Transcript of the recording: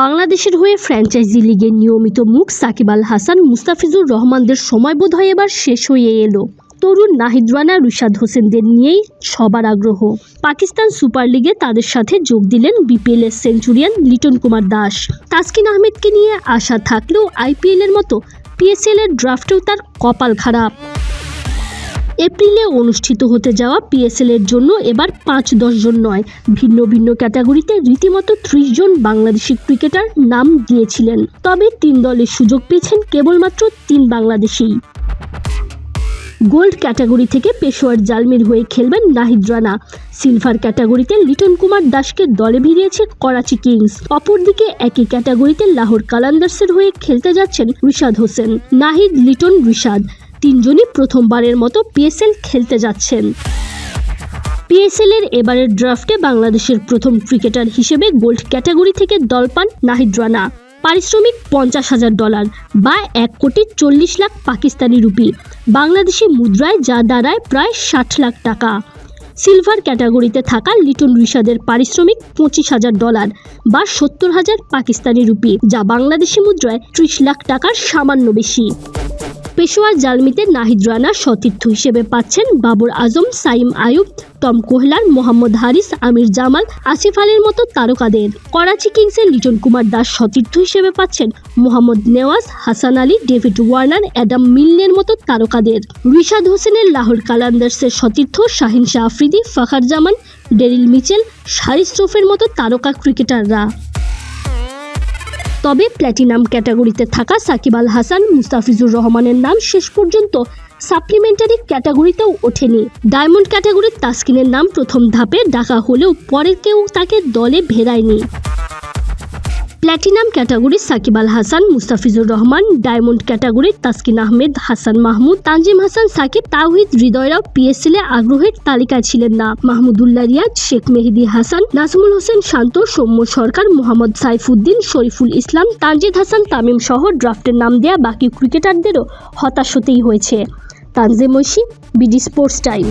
বাংলাদেশের হয়ে ফ্র্যাঞ্চাইজি লিগের নিয়মিত মুখ সাকিব আল হাসান, মুস্তাফিজুর রহমানদের সময় বোধ হয় এবার শেষ হয়ে এলো। তরুণ নাহিদ রানা, রুশাদ হোসেনদের নিয়েই সবার আগ্রহ। পাকিস্তান সুপার লিগে তাদের সাথে যোগ দিলেন বিপিএলের সেঞ্চুরিয়ান লিটন কুমার দাস। তাসকিন আহমেদকে নিয়ে আশা থাকলেও আইপিএলের মতো পিএসএল এর ড্রাফটেও তার কপাল খারাপ। এপ্রিলে অনুষ্ঠিত হতে যাওয়া পিএসএল এর জন্য এবার পাঁচ জন নয়। ভিন্ন ভিন্ন ক্যাটাগরিতে রীতিমতো ত্রিশ জন বাংলাদেশি ক্রিকেটার নাম দিয়েছিলেন। তবে তিন দলের সুযোগ পেয়েছেন কেবলমাত্র তিন বাংলাদেশি। গোল্ড ক্যাটাগরি থেকে পেশোয়ার জালমির হয়ে খেলবেন নাহিদ রানা। সিলভার ক্যাটাগরিতে লিটন কুমার দাসকে দলে ভিড়িয়েছে করাচি কিংস। অপরদিকে একই ক্যাটাগরিতে লাহোর কালান্দার্সের হয়ে খেলতে যাচ্ছেন রিশাদ হোসেন। নাহিদ, লিটন, রিশাদ। তিনজনই প্রথমবারের মতো পিএসএল খেলতে যাচ্ছেন। পিএসএল এর এবারের ড্রাফটে বাংলাদেশের প্রথম ক্রিকেটার হিসেবে গোল্ড ক্যাটাগরি থেকে দল পান নাহিদ রানা। পারিশ্রমিক পঞ্চাশ হাজার ডলার বা এক কোটি চল্লিশ লাখ পাকিস্তানি রুপি। বাংলাদেশি মুদ্রায় যা দাঁড়ায় প্রায় ষাট লাখ টাকা। সিলভার ক্যাটাগরিতে থাকা লিটন রিশাদের পারিশ্রমিক পঁচিশ হাজার ডলার বা সত্তর হাজার পাকিস্তানি রুপি, যা বাংলাদেশি মুদ্রায় ত্রিশ লাখ টাকার সামান্য বেশি। পেশোয়ার জালমিতে নাহিদ রানা সতীর্থ হিসেবে পাচ্ছেন বাবর আজম, সাইম আয়ুব, টম কোহলার, মোহাম্মদ হারিস, আমির জামাল, আসিফ আলীর মতো তারকাদের। করাচি কিংসের লিটন কুমার দাস সতীর্থ হিসেবে পাচ্ছেন Mohammad Nawaz, Hasan Ali, David Warner, Adam মিলনের মতো তারকাদের। রিশাদ হোসেনের লাহোর কালান্দার্সের সতীর্থ শাহিন শাহ আফ্রিদি, ফাখার জামান, ডেরিল মিচেল, শারিস শ্রফের মতো তারকা ক্রিকেটাররা। তবে প্ল্যাটিনাম ক্যাটাগরিতে থাকা সাকিব আল হাসান, মুস্তাফিজুর রহমানের নাম শেষ পর্যন্ত সাপ্লিমেন্টারি ক্যাটাগরিতেও ওঠেনি। ডায়মন্ড ক্যাটাগরির তাসকিনের নাম প্রথম ধাপে ডাকা হলেও পরে কেউ তাকে দলে ভেরায়নি। Platinum category Shakib Al Hasan, Mustafizur Rahman, diamond ক্যাটাগরির তাসকিন আহমেদ, হাসান মাহমুদ, তানজিম হাসান, সাকিব, তাওহিদ হৃদয়রাও পিএসএল এ আগ্রহের তালিকায় ছিলেন না। মাহমুদুল্লাহ রিয়াজ, শেখ মেহেদি হাসান, নাজমুল হোসেন শান্ত, সৌম্য সরকার, মোহাম্মদ সাইফুদ্দিন, শরীফুল ইসলাম, তানজিদ হাসান, তামিম সহ ড্রাফটের নাম দেয়া বাকি ক্রিকেটারদেরও হতাশ হতেই হয়েছে। Tanzim Oishi, BD Sports Time.